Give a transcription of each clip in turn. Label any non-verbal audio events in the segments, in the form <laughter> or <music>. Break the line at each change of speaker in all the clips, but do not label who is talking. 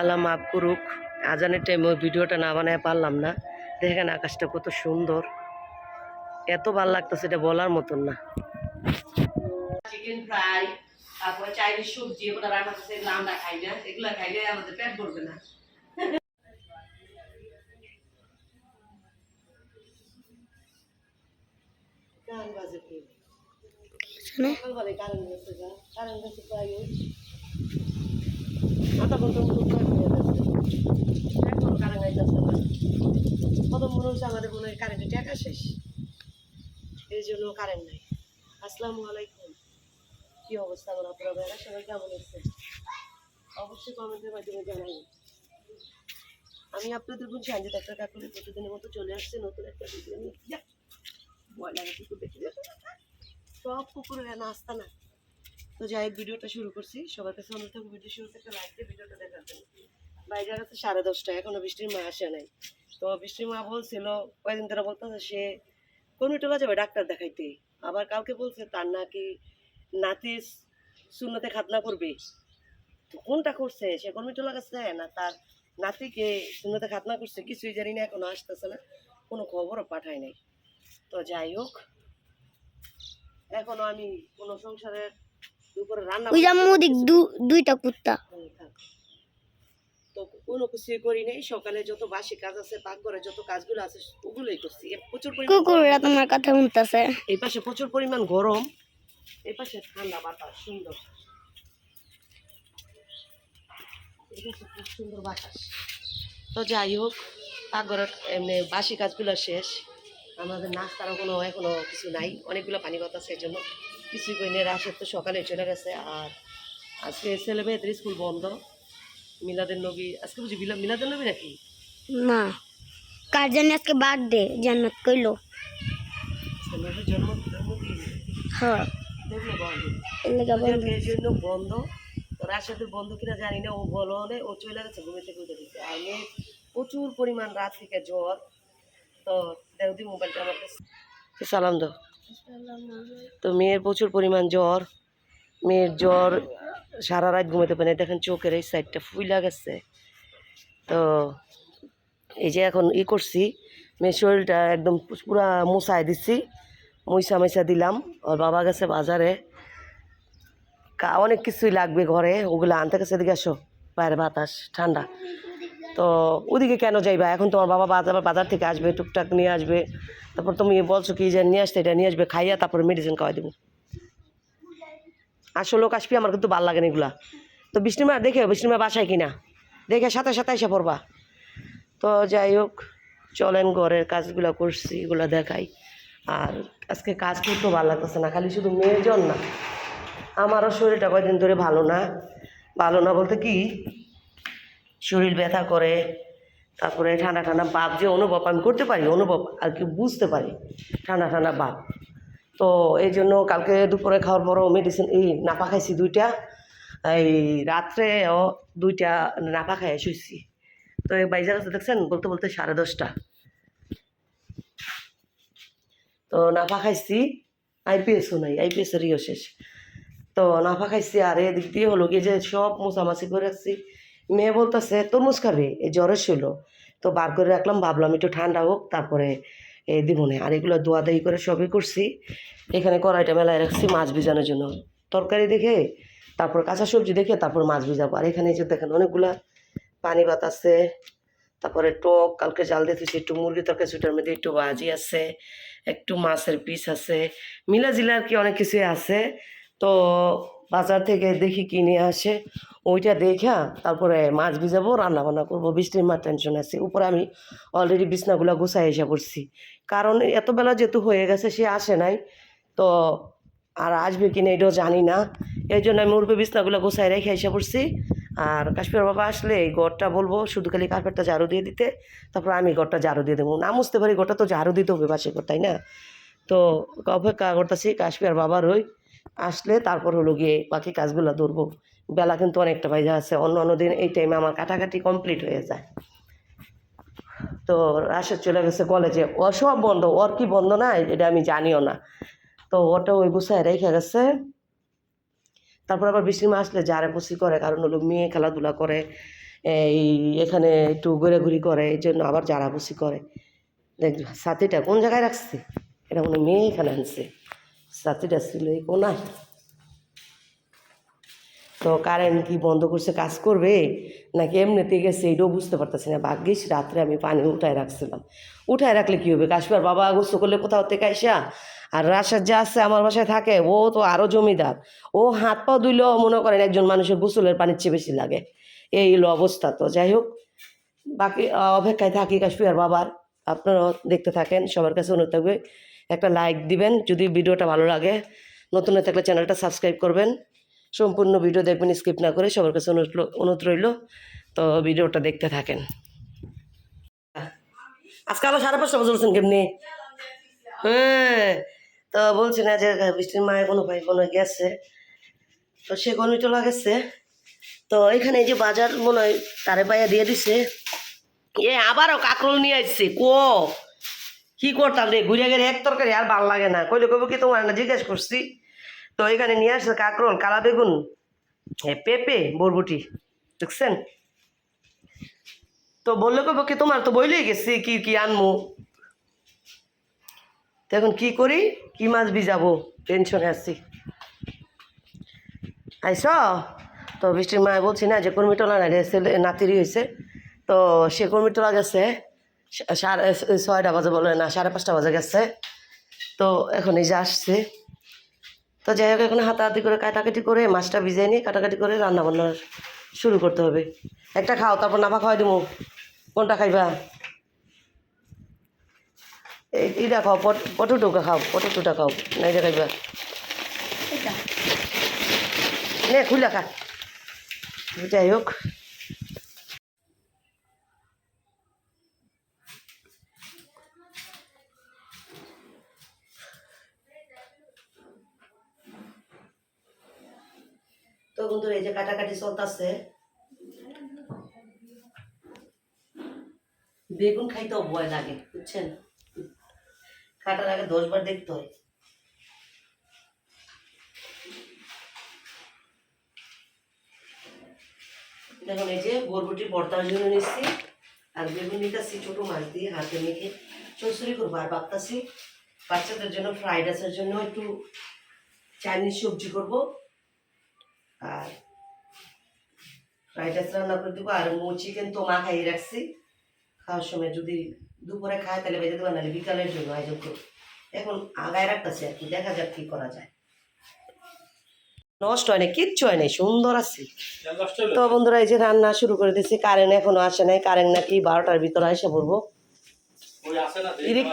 আল্লাহ মাফ করুক। আজানের টাইমে ওই ভিডিওটা না বানায় পারলাম না। দেখেন আকাশটা কত সুন্দর। এত ভালো লাগতো সেটা বলার মতন না। চিকেন ফ্রাই তারপরে চাইনিজ সবজি ওটা রান্না করছে আমরা খাই না। এগুলো খাইলে আমাদের পেট ভরবে না। গান বাজে কি? সকালবেলায় কারেন্ট গেছে গা কারেন্ট গেছে প্রায় ওই আধা ঘণ্টার মতো কারেন্ট হয়ে গেছে এখন কারেন্ট আইতেছে না আমাদের মনে হয় কারেন্টের শেষ। এই জন্য কারেন্ট নাই। অবস্থা সবাই কেমন অবশ্যই কমেন্টের মাধ্যমে আমি আপনাদের বলছি আঞ্জিত একটা কাকুলি প্রতিদিনের মতো চলে আসছে নতুন একটা ভিডিও নিয়ে। যা, ময়লার কুকুর দেখে। সব কুকুরের নাস্তা না তো যাই ভিডিওটা শুরু করছি। সবার কাছে অনুরোধ থাকবে, ভিডিও শুরু থেকে লাইক দিয়ে ভিডিওটা দেখার জন্য বাইরে আছে সাড়ে দশটা এখনও বৃষ্টির মা আসে নাই। তো বৃষ্টির মা বলছিল, কয়েকদিন ধরে বলতেছে সে কমিটোলা যাবে ডাক্তার দেখাইতে। আবার কাউকে বলছে, তার নাকি নাতি শূন্যতে খাতনা করবে। তো কোনটা করছে? সে কমিটোলা গেছে না, তার নাতিকে শূন্যতে খাতনা করছে, কিছুই জানি না, এখনও আসতেছে না। কোনো খবরও পাঠায় নাই। তো যাই হোক, এখনও আমি কোনো সংসারের
ওই দুইটা কুত্তা।
তো কোনো কিছুই করি নাই সকালে যত বাসি কাজ আছে যত কাজগুলো আছে ওগুলোই করছি। প্রচুর পরিমাণ
কুকুররা তোমার কথা শুনতেছে।
এই পাশে প্রচুর পরিমাণ গরম এই পাশে ঠান্ডা বাতাস সুন্দর। খুব সুন্দর বাতাস। তো যাই হোক পাকঘরের এমনি বাসি কাজগুলো শেষ। আমাদের নাস্তারও কোনো এখনও কিছু নাই। অনেকগুলো পানি বাতাস এই জন্য। কিছুই করি না তো সকালে চলে গেছে আর আজকে ছেলে মেয়েদের স্কুল বন্ধ। মিলাদের নবী আজকে বুঝি মিলাদের নবী নাকি?
না। কার জানি আজকে বার্থডে জান্নাত কইলো। হ্যাঁ।
বন্ধ।
বন্ধ।
এই তো রাশেদের বন্ধ কিনা জানি না ও বলো ও চলে গেছে ঘুমে থেকে উঠে দিতে আর মেয়ে প্রচুর পরিমাণ রাত থেকে জ্বর। তো দেউদি মোবাইলটা আমার কাছে। সালাম দাও। তো মেয়ের প্রচুর পরিমাণ জ্বর। মেয়ের জ্বর সারা রাত ঘুমাতে পারে। দেখেন চোখের এই সাইডটা ফুইলা গেছে। তো এই যে এখন ই করছি, মেয়ের শরীরটা একদম পুরা মুছাই দিচ্ছি মুইসা মুইসা দিলাম। ওর বাবা গেছে বাজারে। অনেক কিছুই লাগবে ঘরে। ওগুলো আনতে গেছে, এদিকে আসো। বাইরে বাতাস, ঠান্ডা। তো ওদিকে কেন যাইবা? এখন তোমার বাবা বাজার বাজার থেকে আসবে, টুকটাক নিয়ে আসবে। তারপর তুমি বলছো কি যে নিয়ে আসতে, এটা নিয়ে আসবে, খাইয়া তারপরে মেডিসিন খাওয়াই দেবো। আসলে লোক আসবি, আমার কিন্তু ভালো লাগে না এগুলা। তো বৃষ্টিমা দেখে বৃষ্টিমা বাসায় কিনা? দেখে সাথে সাথে এসে পড়বা। তো যাই হোক, চলেন ঘরের কাজগুলো করছি, এগুলো দেখাই। আর আজকে কাজ করতেও ভালো লাগতেছে না, খালি শুধু মেয়ের জন্য। না আমারও শরীরটা কয়দিন ধরে ভালো না। ভালো না বলতে কি শরীর ব্যথা করে, তারপরে ঠান্ডা ঠান্ডা বাপ যে অনুভব, আমি করতে পারি অনুভব, আর কি বুঝতে পারি, ঠান্ডা ঠান্ডা বাপ। তো এই জন্য কালকে দুপুরে খাওয়ার পরও মেডিসিন এই নাপা খাইছি দুইটা, এই রাত্রেও দুইটা নাপা খাইয়া শুয়েছি তো এই বাইজার কাছে দেখছেন, বলতে বলতে সাড়ে দশটা। তো নাফা খাইছি আইপিএসও নাই আইপিএসের ইয়ে শেষ। তো নাফা খাইছি, আর এদিক দিয়ে হলো কি যে সব মোছামাছি করে রাখছি। মেয়ে বলতেছে, তরমুজ খাবে? এই জ্বরের ছিল তো বার করে রাখলাম, ভাবলাম একটু ঠান্ডা হোক, তারপরে দিব না আর এগুলো দোয়া দাহি করে সবই করছি। এখানে কড়াইটা মেলায় রাখছি মাছ ভিজানোর জন্য। তরকারি দেখে, তারপর কাঁচা সবজি দেখে, তারপর মাছ ভিজাবো। আর এখানে যে দেখেন অনেকগুলা পানি ভাত আছে। তারপরে টক, কালকে জাল দিতেছি একটু মুরগি তরকারি, সুটার মধ্যে একটু ভাজি আছে, একটু মাছের পিস আছে। মিলা আর কি অনেক কিছুই আছে। তো বাজার থেকে দেখি কিনে আসে। ওইটা দেখা তারপরে মাছ ভিজাবো রান্না বান্না করব, বৃষ্টির মা টেনশন আছে। উপরে আমি অলরেডি বিছনাগুলো গুছাই এসে পড়ছি। কারণ এত বেলা যেহেতু হয়ে গেছে, সে আসে নাই। তো আর আসবে কিনা এটাও জানি না। এই জন্য আমি উঠবে বিছনাগুলো গোছাই রেখে এসে পড়ছি। আর কাশ্মীর বাবা আসলে এই ঘরটা বলব, শুধু খালি কার্পেটটা ঝাড়ু দিয়ে দিতে, তারপর আমি ঘরটা ঝাড়ু দিয়ে দেবো। না বুঝতে পারি, ঘরটা তো ঝাড়ু দিতে হবে, বাসে ঘর তাই না? তো অপেক্ষা করতেছি, কাশ্মীর বাবার ওই আসলে তারপর হলো গিয়ে বাকি কাজগুলো ধরবো। বেলা কিন্তু অনেকটা বাইজা আছে, অন্য অন্য দিন এই টাইমে আমার কাটাকাটি কমপ্লিট হয়ে যায়। তো রাশেদ চলে গেছে কলেজে ও সব বন্ধ, ওর কি বন্ধ না এটা আমি জানিও না। তো ওটা ওই গুছায় রেখে গেছে। তারপর আবার বৃষ্টির মা আসলে যারা পুষি করে, কারণ হলো মেয়ে খেলাধুলা করে, এই এখানে একটু ঘোরাঘুরি করে, এই জন্য আবার জারাবুসি করে। দেখ, সাথীটা কোন জায়গায় রাখছে? এটা মনে মেয়ে এখানে আনছে। সাথীটা ছিল, এই কোনায় তো কারেন্ট কি বন্ধ করছে, কাজ করবে? নাকি এমনিতে গেছে এটাও বুঝতে পারতেছি না। ভাগ্যিস রাত্রে আমি পানি উঠায় রাখছিলাম। উঠায় রাখলে কি হবে? কাশ্মীর বাবা গোস্ত করলে কোথাও থেকে আইসা? আর রাশের যা আছে আমার বাসায় থাকে, ও তো আরও জমিদার। ও হাত পা ধুইলেও মনে করেন একজন মানুষের গোসলের পানির চেয়ে বেশি লাগে। এই হলো অবস্থা। তো যাই হোক, বাকি অপেক্ষায় থাকি কাশ্মীর বাবার। আপনারাও দেখতে থাকেন, সবার কাছে অনুরোধ থাকবে। একটা লাইক দিবেন, যদি ভিডিওটা ভালো লাগে। নতুন হয়ে থাকলে চ্যানেলটা সাবস্ক্রাইব করবেন। সম্পূর্ণ ভিডিও দেখবেন স্কিপ না করে সবার কাছে অনুরোধ রইল। তো ভিডিওটা দেখতে থাকেন। আজকে আলো সাড়ে পাঁচটা বছর বলছেন কেমনি? হ্যাঁ তো বলছি না যে বৃষ্টির মায়ের কোনো ভাই কোনো গেছে। তো সে গণিতলা গেছে। তো এখানে এই যে বাজার মনে হয় তারে পাইয়া দিয়ে দিছে। এ আবারও কাকরোল নিয়ে আসছে, কো? কি করতাম রে? ঘুরে গেলে এক তরকারি আর ভালো লাগে না। কইলে, কইব কি তোমার না জিজ্ঞেস করছি? তো এখানে নিয়ে আসছে কাকরোল, কালা বেগুন পেঁপে, বরবটি, দেখছেন? তো বললে, কইব কি তোমার তো বইলেই গেছি, কি কি আনমু? এখন কি করি? কি মাছ ভিজাবো? টেনশনে আছি। আইস? তো বৃষ্টির মায় বলছি না যে কর্মীটলা না ছেলে নাতিরি হয়েছে তো সে কর্মীটলা গেছে। সাড়ে ছয়টা বাজে বলে না সাড়ে পাঁচটা বাজে গেছে। তো এখন এই যে আসছে। তো যাই হোক এখন হাতাহাতি করে কাটাকাটি করে মাছটা ভিজাই নিয়ে কাটাকাটি করে রান্না বান্না শুরু করতে হবে। একটা খাও তারপর নাফা খাওয়াই দেবো কোনটা খাইবা? এই এইটা খাও পট পটেটোটা খাও পটেটোটা খাও না এটা খাইবা। নে খুলে খা। যাই হোক। বন্ধুরা, এই যে কাটাকাটি চলতেছে। বেগুন খাইতেও ভয় লাগে, বুঝছেন? কাটার আগে দশবার দেখতে হয়। দেখুন, এই যে বরবটি ভর্তার জন্য নিচ্ছি, আর বেগুন নিতেছি ছোটো মাছ দিয়ে হাতে মেখে। চচড়ি করব, আর ভাবতাছি বাচ্চাদের জন্য ফ্রাইড রাইসের জন্য একটু চাইনিজ সবজি করব। আর ফ্রাইড রাইস রান্না করে দেবো আর মো চিকেন তো মা খাইয়ে রাখছি। খাওয়ার সময় যদি দুপুরে খায় তাহলে দেবো নাহলে বিকালের জন্য আয়োজন করব। এখন আগায় রাখতেছি আর কি দেখা যাক কি করা যায়। নষ্ট হয় না কিচ্ছু হয় নাই সুন্দর আছে। তো বন্ধুরা এই যে রান্না শুরু করে দিয়েছি কারেন্ট এখনও আসে নাই কারেন্ট নাকি বারোটার ভিতরে এসে পড়ব।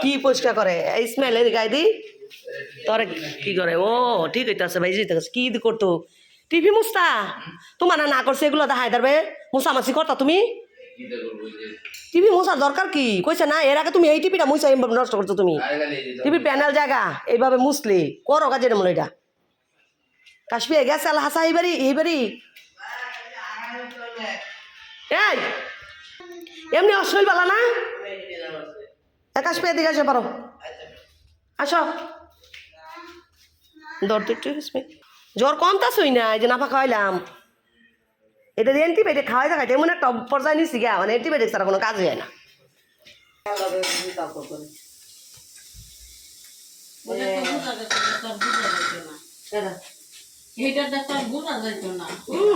কি পরিষ্কার করে ইসমাইল এর গায়ে দি। তোরে কি করে? ও ঠিক হইতাছে ভাই যেতে কি করতো? টিভি মুস্তা তোমার না করছে এগুলো দেখাই দাঁড়বে মুসামাসি করতা তুমি? টিভি মুসার দরকার কি? কইছে না, এর আগে তুমি এই টিভিটা মুসা এইভাবে নষ্ট করছ তুমি। টিভি প্যানেল জায়গা, এইভাবে মুসলি করো কাজের মনে এটা। কাশ্মীর গেছে আল্লাহ হাসা এইবারই এইবারই। এই! এমনি অশরীর বালা না? একাশ পেয়ে দিকে আসে, পারো। আসো। তো একটু জ্বর কম তা শুই না এই যে নাফা খাওয়াইলাম। এটা দিয়ে অ্যান্টিবায়োটিক খাওয়াই দেখাইতে এমন একটা পর্যায়ে নিচ্ছি গা মানে অ্যান্টিবায়োটিক ছাড়া কোনো কাজ হয় না।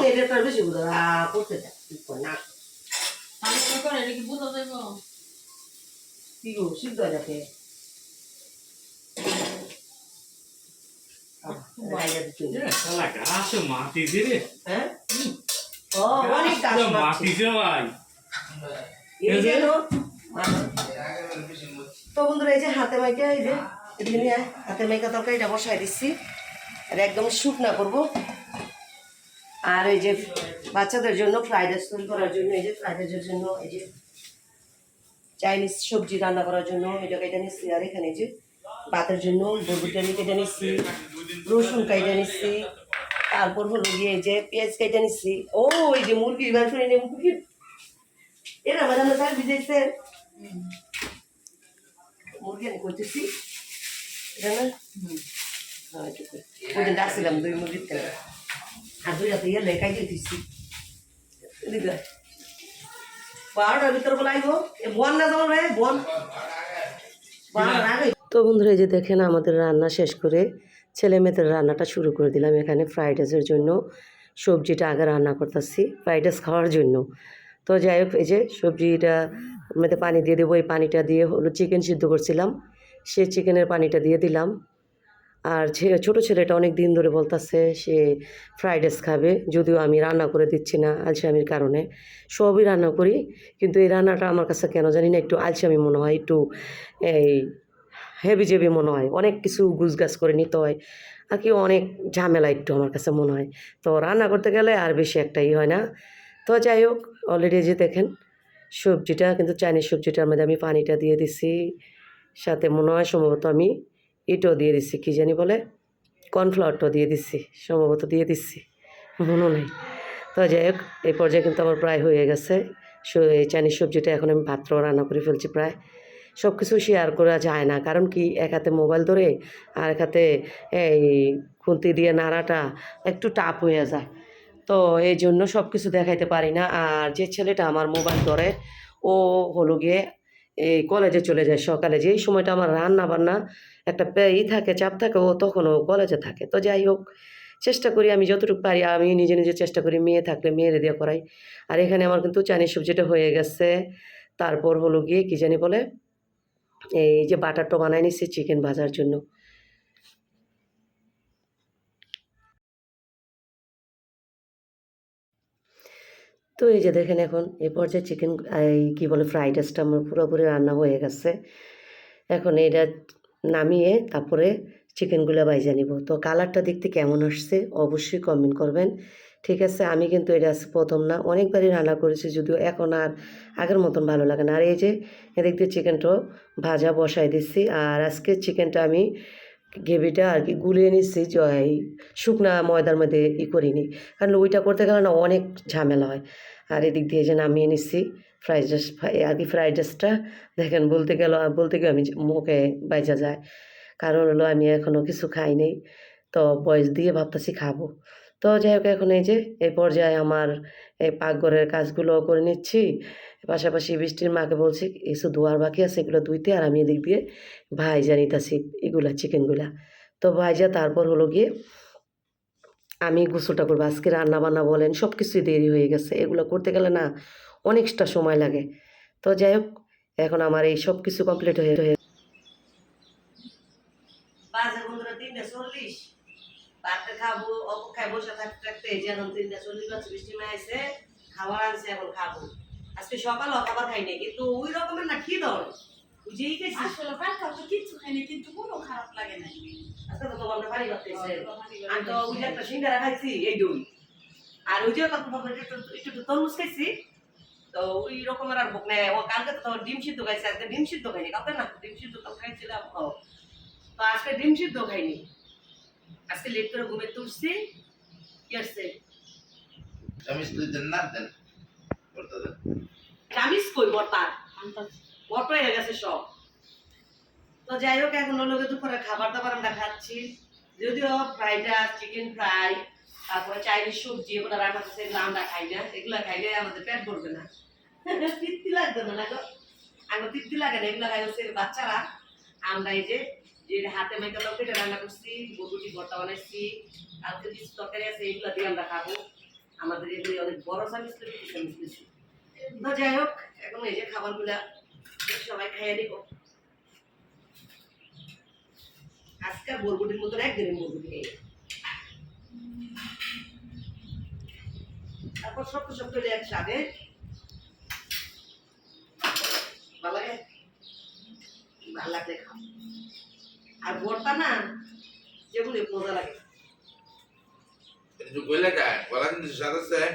এটা তো বোঝা যাইতো
তো,
তো
বন্ধুরা এই যে হাতে মাইকে এই যে এদিকে হাতে মাইকা তরকারিটা বসাই দিচ্ছি। আর একদম শুকনা করব। আর এই যে বাচ্চাদের জন্য ফ্রাইড রাইস তৈরি করার জন্য এই যে ফ্রাইড রাইসের জন্য এই যে চাইনিজ সবজি রান্না করার জন্য এটা কেটে নিচ্ছি। আর এখানে যে ভাতের জন্য বরবটি আমি কেটে নিচ্ছি। রসুন কেটে নিচ্ছি তারপর হলো গিয়ে যে পেঁয়াজ কেটে নিচ্ছি। ও এই যে মুরগির মাংস এনে মুরগির এরা আমার আমরা তার ভিজেছে। মুরগি আমি করতেছি। এটা না? হ্যাঁ, করি। ওদিন ডাকছিলাম দুই মুরগির তেলে আর দুইটা তো ইয়ে লেখাই দিয়ে দিচ্ছি। বারোটার ভিতরে বলে আইব। এ বন না তোমার ভাই? বন তো বন্ধুরা এই যে দেখেন আমাদের রান্না শেষ করে ছেলে মেয়েদের রান্নাটা শুরু করে দিলাম। এখানে ফ্রাইড রাইসের জন্য সবজিটা আগে রান্না করতেছি ফ্রাইড রাইস খাওয়ার জন্য। তো যাই হোক, এই যে সবজিটা মধ্যে পানি দিয়ে দেবো। এই পানিটা দিয়ে হলো চিকেন সিদ্ধ করছিলাম। সে চিকেনের পানিটা দিয়ে দিলাম। আর ছোটো ছেলেটা অনেক দিন ধরে বলতেছে, সে ফ্রাইড রাইস খাবে। যদিও আমি রান্না করে দিচ্ছি না আলসামির কারণে। সবই রান্না করি। কিন্তু এই রান্নাটা আমার কাছে কেন জানি না, একটু আলসামি মনে হয়, একটু এই হেভি জেবি মনে হয়। অনেক কিছু গুছগাছ করে নিতে হয়। আর কি অনেক ঝামেলা একটু আমার কাছে মনে হয়। তো রান্না করতে গেলে আর বেশি একটা ই হয় না। তো যাই হোক অলরেডি যে দেখেন, সবজিটা কিন্তু চাইনিজ সবজিটার মধ্যে আমি পানিটা দিয়ে দিছি। সাথে মনে হয় সম্ভবত আমি এটাও দিয়ে দিচ্ছি কী জানি বলে? কর্নফ্লাওয়ারটাও দিয়ে দিচ্ছি সম্ভবত দিয়ে দিচ্ছি মনে নেই। তো যাই হোক, এই পর্যায়ে কিন্তু আমার প্রায় হয়ে গেছে। এই চাইনিজ সবজিটা এখন আমি পাত্র রান্না করে ফেলছি প্রায়। সব কিছু শেয়ার করা যায় না। কারণ কি? এক হাতে মোবাইল ধরে আর এক হাতে এই খুন্তি দিয়ে নাড়াটা একটু টাপ হয়ে যায়। তো এই জন্য সব কিছু দেখাইতে পারি না। আর যে ছেলেটা আমার মোবাইল ধরে, ও হলো গিয়ে এই কলেজে চলে যায় সকালে। যেই সময়টা আমার রান্না বান্না একটা ই থাকে, চাপ থাকে, ও তখন ও কলেজে থাকে। তো যাই হোক, চেষ্টা করি আমি যতটুকু পারি। আমি নিজে নিজে চেষ্টা করি মেয়ে থাকলে মেয়েরে দিয়ে করাই। আর এখানে আমার কিন্তু চাইনিজ সবজিটা হয়ে গেছে। তারপর হলো গিয়ে কী জানি বলে এই যে বাটারটা বানাই নিচ্ছি চিকেন ভাজার জন্য। তো এই যে দেখেন এখন, এই পর্যায়ে চিকেন, এই কী বলে ফ্রাইড রাইসটা আমার পুরোপুরি রান্না হয়ে গেছে। এখন এটা নামিয়ে তারপরে চিকেনগুলো বাইজা নিব। তো কালারটা দেখতে কেমন আসছে অবশ্যই কমেন্ট করবেন। ঠিক আছে, আমি কিন্তু এটা প্রথম না, অনেকবারই রান্না করেছি, যদিও এখন আর আগের মতন ভালো লাগে না। আর এই যে, এদিক দিয়ে চিকেনটাও ভাজা বসাই দিচ্ছি, আর আজকে চিকেনটা আমি গ্রেভিটা আর কি গুলিয়ে নিচ্ছি জ- এই শুকনা ময়দার মধ্যে ই করিনি, কারণ ওইটা করতে গেলে না অনেক ঝামেলা হয়। আর এদিক দিয়ে যে নামিয়ে নিচ্ছি ফ্রাইড রাইস আর কি ফ্রাইড রাইসটা দেখেন বলতে গেল, বলতে গিয়ে আমি মুখে বাইজা যায়, কারণ হলো আমি এখনও কিছু খাই নাই তো বয়স দিয়ে ভাবতেছি খাব। তো যাই হোক, এখন এই যে এই পর্যায়ে আমার এই পাকঘরের কাজগুলো করে নিচ্ছি। পাশাপাশি বৃষ্টির মাকে বলছি কিছু ধোয়ার বাকি আছে, এগুলো ধুইতে আর আমি এদিক দিয়ে ভাইজা নিতেছি এগুলা, চিকেনগুলা। তো ভাইজা তারপর হলো গিয়ে, আমি গোসলটা করব, আজকে রান্না বান্না বলেন সব কিছুই দেরি হয়ে গেছে, এগুলো করতে গেলে না অনেকটা সময় লাগে। তো যাই হোক, এখন আমার এই সব কিছু কমপ্লিট হয়ে হয়ে চল্লিশ। ভাতটা খাব অপেক্ষায় বসে থাকতে থাকতে যেন তিনটা চল্লিশ বাজে বৃষ্টি খাবার আনছে এখন খাব। আজকে সকালেও খাবার খাইনি কিন্তু ওই রকমের না কি দর বুঝেই গেছি।
আসলে ভাত খাওয়া কিচ্ছু খাইনি কিন্তু কোনো খারাপ লাগে না
আজকে তো তোমার পানি আমি তো ওই একটা সিঙ্গারা খাইছি এই দই। আর ওই যে একটু একটু তরমুজ খাইছি। তো ওই রকমের আর ভোগ নেই। ও কালকে তো তোমার ডিম সিদ্ধ খাইছি আজকে ডিম সিদ্ধ খাইনি। কালকে না ডিম সিদ্ধ তো খাইছিলাম। তো আজকে ডিম সিদ্ধ খাইনি। আজকে লেট করে ঘুমে তুলছি কি আসছে
Kamis tuh jenar dan bertada.
Kameez কই বর্তার বট হয়ে গেছে সব। তো যাই হোক এখন গিয়ে দুপুরে খাবার দাবার আমরা খাচ্ছি। যদিও ফ্রাইড রাইস চিকেন ফ্রাই তারপরে চাইনিজ সবজি এগুলো রান্না করছে এগুলো আমরা খাই না। এগুলো খাইলে আমাদের পেট ভরবে না। <laughs> তৃপ্তি লাগবে না না গো? আমার তৃপ্তি লাগে না এগুলো খাই হচ্ছে বাচ্চারা। আমরা এই যে হাতে তরকারিটা রান্না করছি ভর্তা বানাইছি, কালকে কিছু তরকারি আছে, এগুলো দিয়ে আমরা খাব। আমাদের এগুলি অনেক বড় সার্ভিস সার্ভিস যাই হোক, এখন এই যে খাবারগুলা সবাই খাইয়ে দিব আজকাল বরবটির মতন একদিনের বরবটি খাই তারপর শক্ত শক্ত হলে একসাথে। ভালো লাগে? ভালো লাগলে খাও আর ভর্তা না যেগুলো মজা লাগে।
Itu gue lega, walau itu satu saya,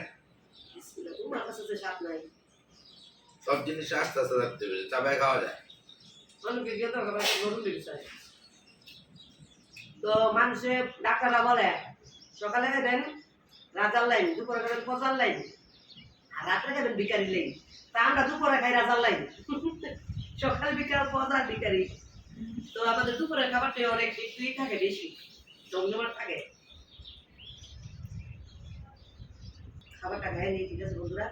বিসমিল্লাহ, তোমার কাছে যে স্বাদ নাই।
jenis asta sadar tuh, cabai kau ada.
অনেকে গিয়ে তো গরু মানুষে ডাক্তাররা বলে সকালে খাবেন রাজার লাইন দুপুরে খাবেন পচার লাইন আর রাত্রে খাবেন বিকারি লাইন। তা আমরা দুপুরে খাই রাজার লাইন। <laughs> সকাল বিকাল পচার বিকারি তো আমাদের দুপুরের খাবারটা অনেক একটুই থাকে, বেশি জমজমাট থাকে। খাবারটা খাই নি ঠিক আছে বন্ধুরা?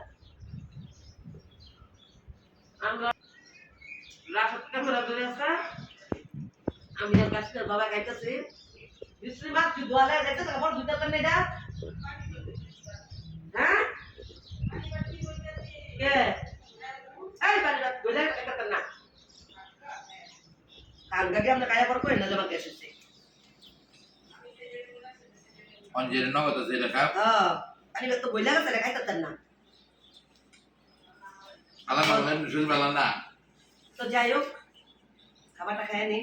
আমরা গাছটার বাবা গাইতেছি বিশ্রী মাছ তুই দোয়ালে গাইতেছে আমার দুটা তো নেই হ্যাঁ? গাড়ি আমরা কায়া পর করে না জমা কে এসেছে
অঞ্জলি নগদ আছে খাও।
হ্যাঁ আরে তো বইলা গেছে রে খাইতে না।
বলেন শুনবে না।
তো যাই হোক খাবারটা খায় নি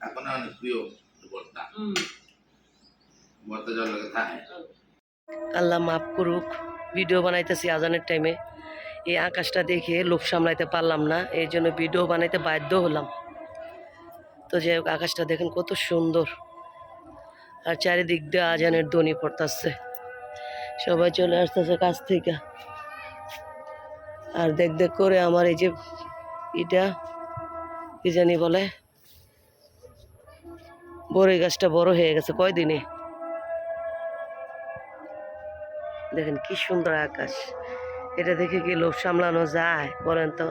এখন অনেক প্রিয় বর্তা।
হুম।
বর্তা জল লাগে থাকে।
আল্লাহ মাফ করুক ভিডিও বানাইতেছি আজানের টাইমে এই আকাশটা দেখে লোভ সামলাইতে পারলাম না এই জন্য ভিডিও বানাইতে বাধ্য হলাম। তো হোক, আকাশটা দেখেন কত সুন্দর। আর চারিদিক দিয়ে আজানের ধ্বনি পড়তেছে। সবাই চলে আসতেছে কাছ থেকে। আর দেখ দেখ করে আমার এই যে এটা, কি জানি বলে, বড়ই গাছটা বড় হয়ে গেছে কয়দিনে? দেখেন কি সুন্দর আকাশ। এটা দেখে কি লোভ সামলানো যায় বলেন তো?